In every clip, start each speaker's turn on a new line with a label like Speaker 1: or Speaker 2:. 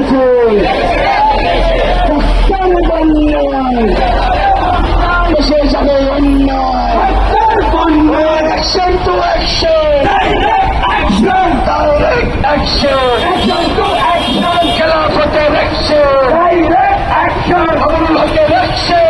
Speaker 1: country. Kasama ba niyan? Masaya. Action to action! Direct action! Direct action! Action to action! Direction! Direct action! Direct action!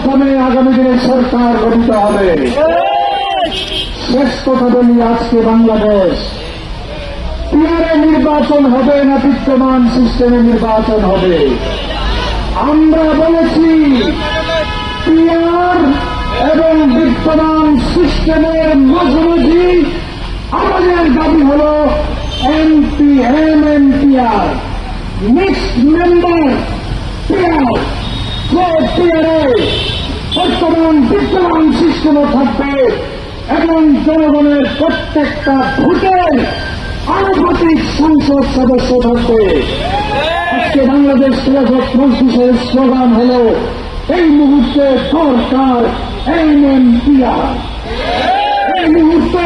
Speaker 1: মাধ্যমে আগামী দিনে সরকার গঠিত হবে। শেষ কথা বলি আজকে বাংলাদেশ। পিয়ারে নির্বাচন হবে না বিদ্যমান সিস্টেমে নির্বাচন হবে। আমরা বলেছি পিয়ার এবং বিদ্যমান সিস্টেমের মাঝামাঝি আমাদের দাবি হল MP M M PR mixed member যে পিআরে বর্তমান বিদ্যমান সিস্টেমও থাকবে এবং জনগণের প্রত্যেকটা ভোটের আনুপাতিক সংসদ সদস্য থাকবে। আজকে বাংলাদেশ খেলাফত মজলিসের স্লোগান হল, এই মুহূর্তে সরকার এম এম এই মুহূর্তে